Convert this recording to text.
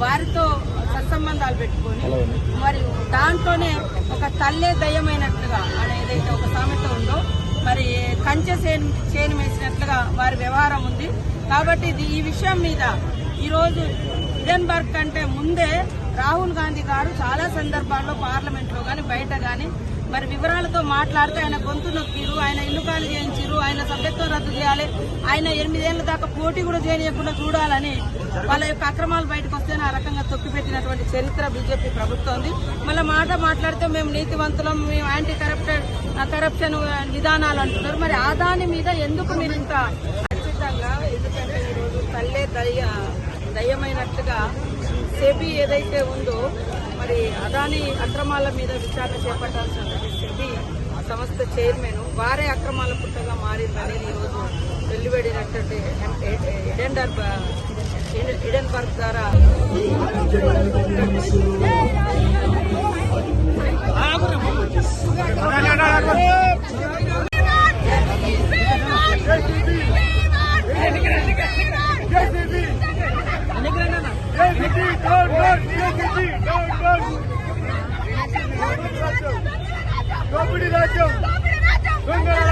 వారితో సత్సంబంధాలు పెట్టుకొని మరి దాంట్లోనే ఒక తల్లే దయ్యమైనట్లుగా అనేదైతే ఒక సామెత ఉందో మరి కంచె చేను చేను వేసినట్లుగా వారి వ్యవహారం ఉంది. కాబట్టి ఈ విషయం మీద ఈరోజు హిడెన్బర్గ్ కంటే ముందే రాహుల్ గాంధీ గారు చాలా సందర్భాల్లో పార్లమెంట్లో కానీ బయట కానీ మరి వివరాలతో మాట్లాడితే ఆయన గొంతు నొక్కిరు ఆయన ఇల్లు ఖాళీ చేయించారు ఆయన సభ్యత్వం రద్దు చేయాలి ఆయన ఎనిమిదేళ్ళ దాకా పోటీ కూడా చేయనియకుండా చూడాలని వాళ్ళ యొక్క అక్రమాలు బయటకు వస్తేనే ఆ రకంగా తొక్కిపెట్టినటువంటి చరిత్ర బీజేపీ ప్రభుత్వం మళ్ళీ మాట మాట్లాడితే మేము నీతివంతులం మేము యాంటీ కరప్టెడ్ కరప్షన్ విధానాలు అంటున్నారు. మరి ఆ దాని మీద ఎందుకు మీరు ఇంత ఖచ్చితంగా ఎందుకంటే ఈరోజు తల్లే దయ్య దయ్యమైనట్లుగా సెబీ ఏదైతే ఉందో మరి అదాని అక్రమాల మీద విచారణ చేపట్టాల్సినటువంటి సెబీ సంస్థ చైర్మన్ వారే అక్రమాల పుట్టగా మారిందనేది ఈరోజు వెల్లువడినటువంటి ఎడెండర్ ఎడెన్బర్గ్ ద్వారా Vamos!